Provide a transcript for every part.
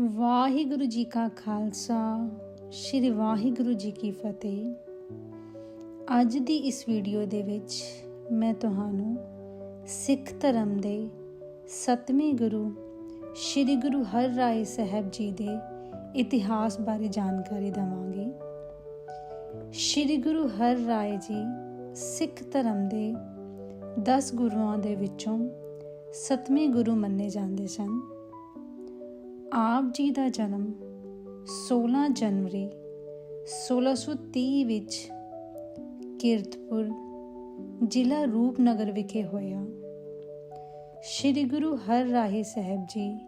ਵਾਹਿਗੁਰੂ ਜੀ ਕਾ ਖਾਲਸਾ, ਸ੍ਰੀ ਵਾਹਿਗੁਰੂ ਜੀ ਕੀ ਫਤਿਹ। ਅੱਜ ਦੀ ਇਸ ਵੀਡੀਓ ਦੇ ਵਿੱਚ ਮੈਂ ਤੁਹਾਨੂੰ ਸਿੱਖ ਧਰਮ ਦੇ ਸਤਵੇਂ ਗੁਰੂ, ਸ੍ਰੀ ਗੁਰੂ ਹਰ ਰਾਏ ਸਾਹਿਬ ਜੀ ਦੇ ਇਤਿਹਾਸ ਬਾਰੇ ਜਾਣਕਾਰੀ ਦਵਾਂਗੀ। ਸ੍ਰੀ ਗੁਰੂ ਹਰ ਰਾਏ ਜੀ ਸਿੱਖ ਧਰਮ ਦੇ 10 ਗੁਰੂਆਂ ਦੇ ਵਿੱਚੋਂ ਸਤਵੇਂ ਗੁਰੂ ਮੰਨੇ ਜਾਂਦੇ ਸਨ। ਆਪ ਜੀ ਦਾ ਜਨਮ 16 ਜਨਵਰੀ 1630 ਵਿੱਚ ਕਿਰਤਪੁਰ ਜ਼ਿਲ੍ਹਾ ਰੂਪਨਗਰ ਵਿਖੇ ਹੋਇਆ। ਸ੍ਰੀ ਗੁਰੂ ਹਰ ਰਾਏ ਸਾਹਿਬ ਜੀ,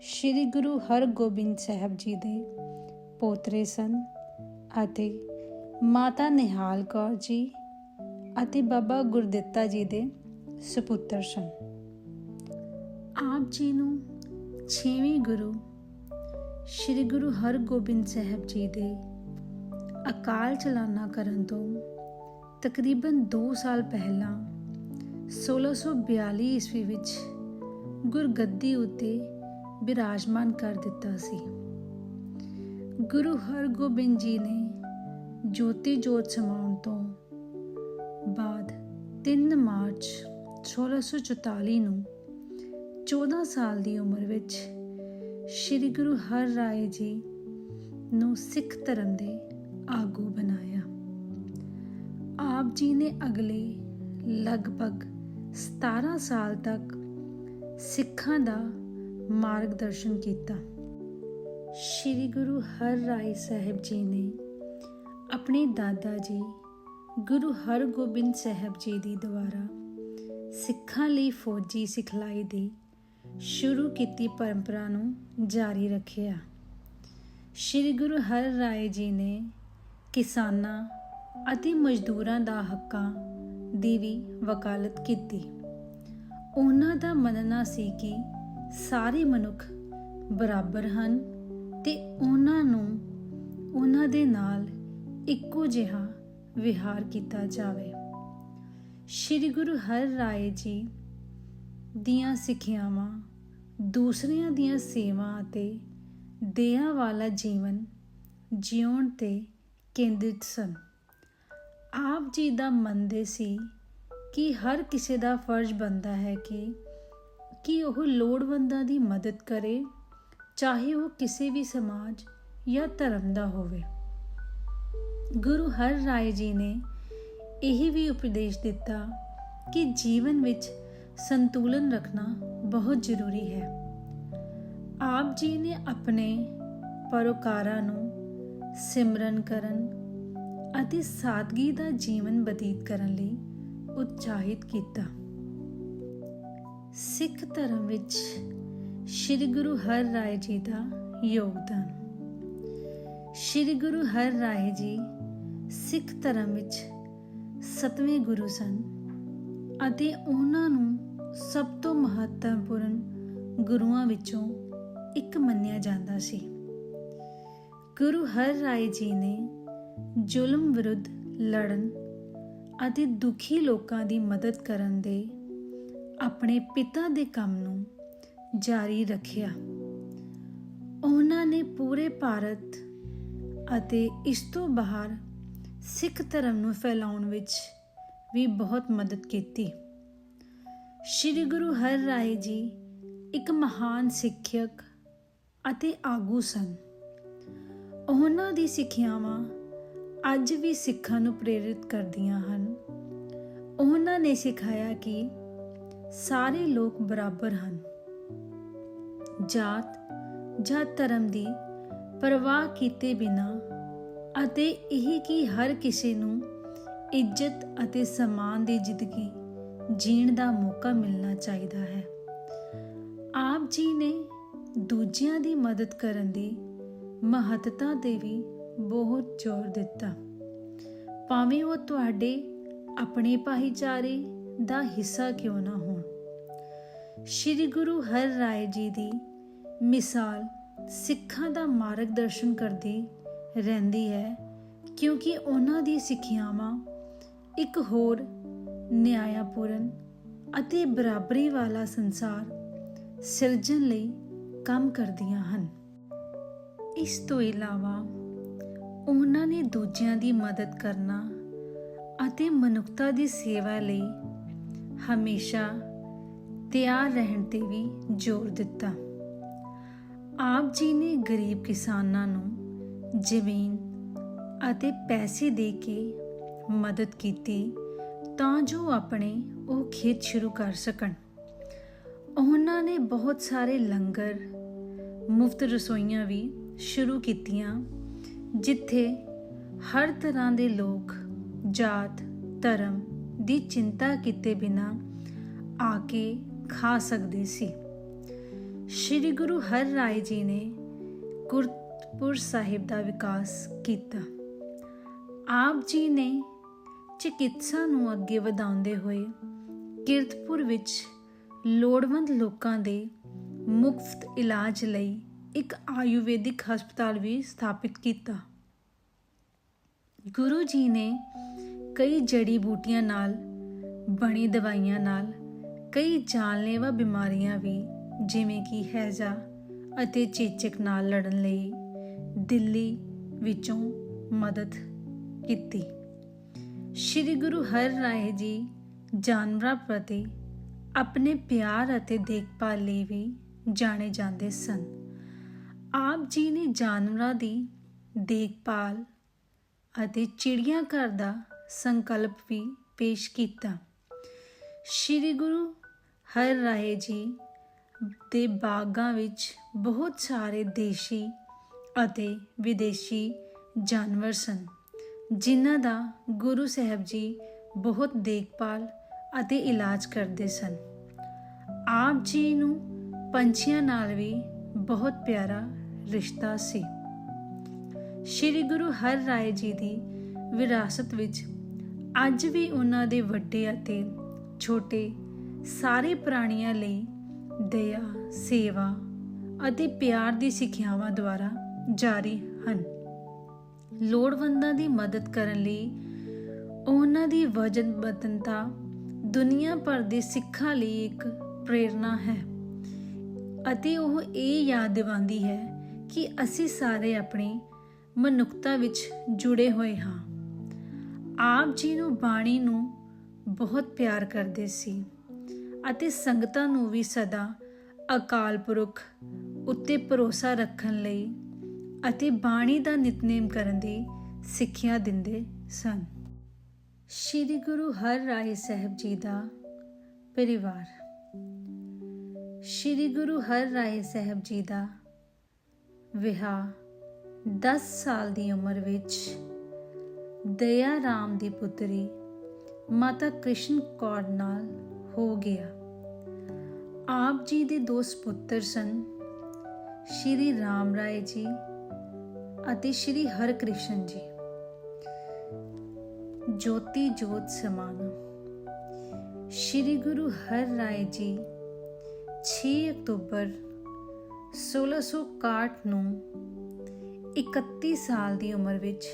ਸ੍ਰੀ ਗੁਰੂ ਹਰਗੋਬਿੰਦ ਸਾਹਿਬ ਜੀ ਦੇ ਪੋਤਰੇ ਸਨ ਅਤੇ ਮਾਤਾ ਨਿਹਾਲ ਕੌਰ ਜੀ ਅਤੇ ਬਾਬਾ ਗੁਰਦਿੱਤਾ ਜੀ ਦੇ ਸੁਪੁੱਤਰ ਸਨ। ਆਪ ਜੀ ਨੂੰ ਛੇਵੇਂ ਗੁਰੂ ਸ੍ਰੀ ਗੁਰੂ ਹਰਗੋਬਿੰਦ ਸਾਹਿਬ ਜੀ ਦੇ ਅਕਾਲ ਚਲਾਣਾ ਕਰਨ ਤੋਂ ਤਕਰੀਬਨ 2 ਸਾਲ ਪਹਿਲਾਂ 1642 ਈਸਵੀ ਵਿੱਚ ਗੁਰਗੱਦੀ ਉਤੇ ਬਿਰਾਜਮਾਨ ਕਰ ਦਿੱਤਾ ਸੀ। ਗੁਰੂ ਹਰਗੋਬਿੰਦ ਜੀ ਨੇ ਜੋਤੀ ਜੋਤ ਸਮਾਉਣ ਤੋਂ ਬਾਅਦ 3 ਮਾਰਚ 1644 ਨੂੰ 14 ਸਾਲ ਦੀ ਉਮਰ ਵਿੱਚ ਸ੍ਰੀ ਗੁਰੂ ਹਰ ਰਾਏ ਜੀ ਨੂੰ ਸਿੱਖ ਧਰਮ ਦੇ ਆਗੂ ਬਣਾਇਆ। ਆਪ ਜੀ ਨੇ ਅਗਲੇ ਲਗਭਗ 17 ਸਾਲ ਤੱਕ ਸਿੱਖਾਂ ਦਾ ਮਾਰਗਦਰਸ਼ਨ ਕੀਤਾ। ਸ੍ਰੀ ਗੁਰੂ ਹਰ ਰਾਏ ਸਾਹਿਬ ਜੀ ਨੇ ਆਪਣੇ ਦਾਦਾ ਜੀ, ਗੁਰੂ ਹਰਗੋਬਿੰਦ ਸਾਹਿਬ ਜੀ ਦੀ ਦੁਆਰਾ ਸਿੱਖਾਂ ਲਈ ਫੌਜੀ ਸਿਖਲਾਈ ਦੀ ਸ਼ੁਰੂ ਕੀਤੀ ਪਰੰਪਰਾ ਨੂੰ ਜਾਰੀ ਰੱਖਿਆ। ਸ੍ਰੀ ਗੁਰੂ ਹਰ ਰਾਏ ਜੀ ਨੇ ਕਿਸਾਨਾਂ ਅਤੇ ਮਜ਼ਦੂਰਾਂ ਦਾ ਹੱਕਾਂ ਦੀ ਵੀ ਵਕਾਲਤ ਕੀਤੀ। ਉਹਨਾਂ ਦਾ ਮੰਨਣਾ ਸੀ ਕਿ ਸਾਰੇ ਮਨੁੱਖ ਬਰਾਬਰ ਹਨ ਤੇ ਉਹਨਾਂ ਨੂੰ ਉਹਨਾਂ ਦੇ ਨਾਲ ਇੱਕੋ ਜਿਹਾ ਵਿਹਾਰ ਕੀਤਾ ਜਾਵੇ। ਸ੍ਰੀ ਗੁਰੂ ਹਰ ਰਾਏ ਜੀ ਦੀਆਂ ਸਿੱਖਿਆਵਾਂ ਦੂਸਰਿਆਂ ਦੀਆਂ ਸੇਵਾ ਅਤੇ ਦਇਆ ਵਾਲਾ ਜੀਵਨ ਜਿਉਣ ਤੇ ਕੇਂਦਰਿਤ ਸਨ। ਆਪ ਜੀ ਦਾ ਮੰਨਦੇ ਸੀ ਕਿ ਹਰ ਕਿਸੇ ਦਾ ਫਰਜ਼ ਬਣਦਾ ਹੈ ਕਿ ਕਿ ਉਹ ਲੋੜਵੰਦਾਂ ਦੀ ਮਦਦ ਕਰੇ, ਚਾਹੇ ਉਹ ਕਿਸੇ ਵੀ ਸਮਾਜ ਜਾਂ ਧਰਮ ਦਾ ਹੋਵੇ। ਗੁਰੂ ਹਰ ਰਾਏ ਜੀ ਨੇ ਇਹ ਵੀ ਉਪਦੇਸ਼ ਦਿੱਤਾ ਕਿ ਜੀਵਨ ਵਿੱਚ ਸੰਤੁਲਨ ਰੱਖਣਾ ਬਹੁਤ ਜ਼ਰੂਰੀ ਹੈ। ਆਪ ਜੀ ਨੇ ਆਪਣੇ ਪਰੋਕਾਰਾਂ ਨੂੰ ਸਿਮਰਨ ਕਰਨ ਅਤੇ ਸਾਦਗੀ ਦਾ ਜੀਵਨ ਬਤੀਤ ਕਰਨ ਲਈ ਉਤਸ਼ਾਹਿਤ ਕੀਤਾ। ਸਿੱਖ ਧਰਮ ਵਿੱਚ ਸ੍ਰੀ ਗੁਰੂ ਹਰ ਰਾਏ ਜੀ ਦਾ ਯੋਗਦਾਨ। ਸ੍ਰੀ ਗੁਰੂ ਹਰ ਰਾਏ ਜੀ ਸਿੱਖ ਧਰਮ ਵਿੱਚ ਸਤਵੇਂ ਗੁਰੂ ਸਨ ਅਤੇ ਉਹਨਾਂ ਨੂੰ ਸਭ ਤੋਂ ਮਹੱਤਵਪੂਰਨ ਗੁਰੂਆਂ ਵਿੱਚੋਂ ਇੱਕ ਮੰਨਿਆ ਜਾਂਦਾ ਸੀ। ਗੁਰੂ ਹਰ ਰਾਏ ਜੀ ਨੇ ਜ਼ੁਲਮ ਵਿਰੁੱਧ ਲੜਨ ਅਤੇ ਦੁਖੀ ਲੋਕਾਂ ਦੀ ਮਦਦ ਕਰਨ ਦੇ ਆਪਣੇ ਪਿਤਾ ਦੇ ਕੰਮ ਨੂੰ ਜਾਰੀ ਰੱਖਿਆ। ਉਹਨਾਂ ਨੇ ਪੂਰੇ ਭਾਰਤ ਅਤੇ ਇਸ ਤੋਂ ਬਾਹਰ ਸਿੱਖ ਧਰਮ ਨੂੰ ਫੈਲਾਉਣ ਵਿੱਚ ਵੀ ਬਹੁਤ ਮਦਦ ਕੀਤੀ। ਸ੍ਰੀ ਗੁਰੂ ਹਰ ਰਾਏ ਜੀ ਇੱਕ ਮਹਾਨ ਸਿੱਖਿਅਕ ਅਤੇ ਆਗੂ ਸਨ। ਉਹਨਾਂ ਦੀ ਸਿੱਖਿਆਵਾਂ ਅੱਜ ਵੀ ਸਿੱਖਾਂ ਨੂੰ ਪ੍ਰੇਰਿਤ ਕਰਦੀਆਂ ਹਨ। ਉਹਨਾਂ ਨੇ ਸਿਖਾਇਆ ਕਿ ਸਾਰੇ ਲੋਕ ਬਰਾਬਰ ਹਨ। ਜਾਤ ਜਾਂ ਧਰਮ ਦੀ ਪਰਵਾਹ ਕੀਤੇ ਬਿਨਾ ਅਤੇ ਇਹ ਕਿ ਹਰ ਕਿਸੇ ਨੂੰ ਇੱਜ਼ਤ ਅਤੇ ਸਨਮਾਨ ਦੀ ਜ਼ਿੰਦਗੀ ਜੀਣ ਦਾ ਮੌਕਾ ਮਿਲਣਾ ਚਾਹੀਦਾ ਹੈ। ਆਪ ਜੀ ਨੇ ਦੂਜਿਆਂ ਦੀ ਮਦਦ ਕਰਨ ਦੀ ਮਹੱਤਤਾ ਤੇ ਵੀ ਬਹੁਤ ਜ਼ੋਰ ਦਿੱਤਾ। ਭਾਵੇਂ ਉਹ ਤੁਹਾਡੇ ਆਪਣੇ ਭਾਈਚਾਰੇ ਦਾ ਹਿੱਸਾ ਕਿਉਂ ਨਾ ਹੋਣ। ਸ੍ਰੀ ਗੁਰੂ ਹਰ ਰਾਏ ਜੀ ਦੀ ਮਿਸਾਲ ਸਿੱਖਾਂ ਦਾ ਮਾਰਗਦਰਸ਼ਨ ਕਰਦੀ ਰਹਿੰਦੀ ਹੈ, ਕਿਉਂਕਿ ਉਹਨਾਂ ਦੀ ਸਿੱਖਿਆਵਾਂ ਇੱਕ ਹੋਰ ਨਿਆਇਆਪੂਰਨ ਅਤੇ ਬਰਾਬਰੀ ਵਾਲਾ ਸੰਸਾਰ ਸਿਰਜਣ ਲਈ ਕੰਮ ਕਰਦੀਆਂ ਹਨ। ਇਸ ਤੋਂ ਇਲਾਵਾ ਉਹਨਾਂ ਨੇ ਦੂਜਿਆਂ ਦੀ ਮਦਦ ਕਰਨਾ ਅਤੇ ਮਨੁੱਖਤਾ ਦੀ ਸੇਵਾ ਲਈ ਹਮੇਸ਼ਾ ਤਿਆਰ ਰਹਿਣ ਤੇ ਵੀ ਜ਼ੋਰ ਦਿੱਤਾ। ਆਪ ਜੀ ਨੇ ਗਰੀਬ ਕਿਸਾਨਾਂ ਨੂੰ ਜ਼ਮੀਨ ਅਤੇ ਪੈਸੇ ਦੇ ਕੇ ਮਦਦ ਕੀਤੀ ਤਾਂ ਜੋ ਆਪਣੇ ਉਹ ਖੇਤ ਸ਼ੁਰੂ ਕਰ ਸਕਣ। ਉਹਨਾਂ ਨੇ ਬਹੁਤ ਸਾਰੇ ਲੰਗਰ, ਮੁਫਤ ਰਸੋਈਆਂ ਵੀ ਸ਼ੁਰੂ ਕੀਤੀਆਂ, ਜਿੱਥੇ ਹਰ ਤਰ੍ਹਾਂ ਦੇ ਲੋਕ, ਜਾਤ, ਧਰਮ ਦੀ ਚਿੰਤਾ ਕੀਤੇ ਬਿਨਾ ਆ ਕੇ ਖਾ ਸਕਦੇ ਸੀ। ਸ੍ਰੀ ਗੁਰੂ ਹਰ ਰਾਏ ਜੀ ਨੇ ਗੁਰਪੁਰ ਸਾਹਿਬ ਦਾ ਵਿਕਾਸ ਕੀਤਾ। ਆਪ ਜੀ ਨੇ ਚਿਕਿਤਸਾ ਨੂੰ ਅੱਗੇ ਵਧਾਉਂਦੇ ਹੋਏ ਕਿਰਤਪੁਰ ਵਿੱਚ ਲੋੜਵੰਦ ਲੋਕਾਂ ਦੇ ਮੁਫਤ ਇਲਾਜ ਲਈ ਇੱਕ ਆਯੁਰਵੈਦਿਕ ਹਸਪਤਾਲ ਵੀ ਸਥਾਪਿਤ ਕੀਤਾ। ਗੁਰੂ ਜੀ ਨੇ ਕਈ ਜੜੀ ਬੂਟੀਆਂ ਨਾਲ, ਬਣੀ ਦਵਾਈਆਂ ਨਾਲ, ਕਈ ਜਾਨਲੇਵਾ ਬਿਮਾਰੀਆਂ ਵੀ, ਜਿਵੇਂ ਕਿ ਹੈਜ਼ਾ ਅਤੇ ਚੇਚਕ ਨਾਲ ਲੜਨ ਲਈ ਦਿੱਲੀ ਵਿੱਚੋਂ ਮਦਦ ਕੀਤੀ। ਸ੍ਰੀ ਗੁਰੂ ਹਰ ਰਾਏ ਜੀ ਜਾਨਵਰਾਂ ਪ੍ਰਤੀ ਆਪਣੇ ਪਿਆਰ ਅਤੇ ਦੇਖਭਾਲ ਲਈ ਵੀ ਜਾਣੇ ਜਾਂਦੇ ਸਨ। ਆਪ ਜੀ ਨੇ ਜਾਨਵਰਾਂ ਦੀ ਦੇਖਭਾਲ ਅਤੇ ਚਿੜੀਆਂ ਘਰ ਦਾ ਸੰਕਲਪ ਵੀ ਪੇਸ਼ ਕੀਤਾ। ਸ੍ਰੀ ਗੁਰੂ ਹਰ ਰਾਏ ਜੀ ਦੇ ਬਾਗਾਂ ਵਿੱਚ ਬਹੁਤ ਸਾਰੇ ਦੇਸ਼ੀ ਅਤੇ ਵਿਦੇਸ਼ੀ ਜਾਨਵਰ ਸਨ। ਜਿਨ੍ਹਾਂ ਦਾ ਗੁਰੂ ਸਾਹਿਬ ਜੀ ਬਹੁਤ ਦੇਖਭਾਲ ਅਤੇ ਇਲਾਜ ਕਰਦੇ ਸਨ। ਆਪ ਜੀ ਨੂੰ ਪੰਛੀਆਂ ਨਾਲ ਵੀ ਬਹੁਤ ਪਿਆਰਾ ਰਿਸ਼ਤਾ ਸੀ। ਸ੍ਰੀ ਗੁਰੂ ਹਰ ਰਾਏ ਜੀ ਦੀ ਵਿਰਾਸਤ ਵਿੱਚ ਅੱਜ ਵੀ ਉਹਨਾਂ ਦੇ ਵੱਡੇ ਅਤੇ ਛੋਟੇ ਸਾਰੇ ਪ੍ਰਾਣੀਆਂ ਲਈ ਦਇਆ, ਸੇਵਾ ਅਤੇ ਪਿਆਰ ਦੀ ਸਿੱਖਿਆਵਾਂ ਦੁਆਰਾ ਜਾਰੀ ਹਨ। ਲੋੜਵੰਦਾਂ ਦੀ ਮਦਦ ਕਰਨ ਲਈ ਉਹਨਾਂ ਦੀ ਵਜਨਬੱਧਤਾ ਦੁਨੀਆ ਭਰ ਦੇ ਸਿੱਖਾਂ ਲਈ ਇੱਕ ਪ੍ਰੇਰਣਾ ਹੈ। ਅਤੇ ਉਹ ਇਹ ਯਾਦ ਦਿਵਾਉਂਦੀ ਹੈ ਕਿ ਅਸੀਂ ਸਾਰੇ ਆਪਣੀ ਮਨੁੱਖਤਾ ਵਿੱਚ ਜੁੜੇ ਹੋਏ ਹਾਂ। ਆਪ ਜੀ ਨੂੰ ਬਾਣੀ ਨੂੰ ਬਹੁਤ ਪਿਆਰ ਕਰਦੇ ਸੀ ਅਤੇ ਸੰਗਤਾਂ ਨੂੰ ਵੀ ਸਦਾ ਅਕਾਲ ਪੁਰਖ ਉੱਤੇ ਭਰੋਸਾ ਰੱਖਣ ਲਈ ਅਤੇ ਬਾਣੀ ਦਾ ਨਿਤਨੇਮ ਕਰਨ ਦੀ ਸਿੱਖਿਆ ਦਿੰਦੇ ਸਨ। ਸ੍ਰੀ ਗੁਰੂ ਹਰ ਰਾਏ ਸਾਹਿਬ ਜੀ ਦਾ ਪਰਿਵਾਰ। ਸ੍ਰੀ ਗੁਰੂ ਹਰ ਰਾਏ ਸਾਹਿਬ ਜੀ ਦਾ ਵਿਆਹ 10 ਸਾਲ ਦੀ ਉਮਰ ਵਿੱਚ ਦਇਆ ਰਾਮ ਦੀ ਪੁੱਤਰੀ ਮਾਤਾ ਕ੍ਰਿਸ਼ਨ ਕੌਰ ਨਾਲ ਹੋ ਗਿਆ। ਆਪ ਜੀ ਦੇ ਦੋ ਸੁਪੁੱਤਰ ਸਨ। ਸ਼੍ਰੀ ਰਾਮ ਰਾਏ ਜੀ ਅਤੇ ਸ਼੍ਰੀ ਹਰਕ੍ਰਿਸ਼ਨ ਜੀ। ਜੋਤੀ ਜੋਤ ਸਮਾਨ। ਸ਼੍ਰੀ ਗੁਰੂ ਹਰ ਰਾਏ ਜੀ 6 ਅਕਤੂਬਰ 1661 ਨੂੰ 31 ਸਾਲ ਦੀ ਉਮਰ ਵਿੱਚ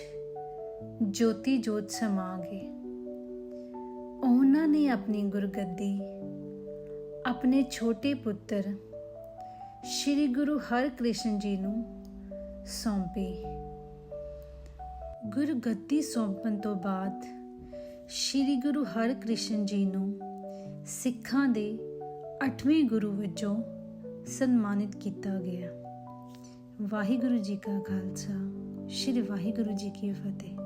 ਜੋਤੀ ਜੋਤ ਸਮਾ ਗਏ ਉਹਨਾਂ ਨੇ ਆਪਣੀ ਗੁਰਗੱਦੀ, ਆਪਣੇ ਛੋਟੇ ਪੁੱਤਰ ਸ਼੍ਰੀ ਗੁਰੂ ਹਰਕ੍ਰਿਸ਼ਨ ਜੀ ਨੂੰ ਸੌਂਪੀ। ਗੁਰਗੱਦੀ ਸੌਂਪਣ ਤੋਂ ਬਾਅਦ ਸ਼੍ਰੀ ਗੁਰੂ ਹਰਕ੍ਰਿਸ਼ਨ ਜੀ ਨੂੰ ਸਿੱਖਾਂ ਦੇ 8ਵੇਂ ਗੁਰੂ ਵਜੋਂ ਸਨਮਾਨਿਤ ਕੀਤਾ ਗਿਆ। ਵਾਹਿਗੁਰੂ ਜੀ ਕਾ ਖਾਲਸਾ, ਸ਼੍ਰੀ ਵਾਹਿਗੁਰੂ ਜੀ ਕੀ ਫਤਿਹ।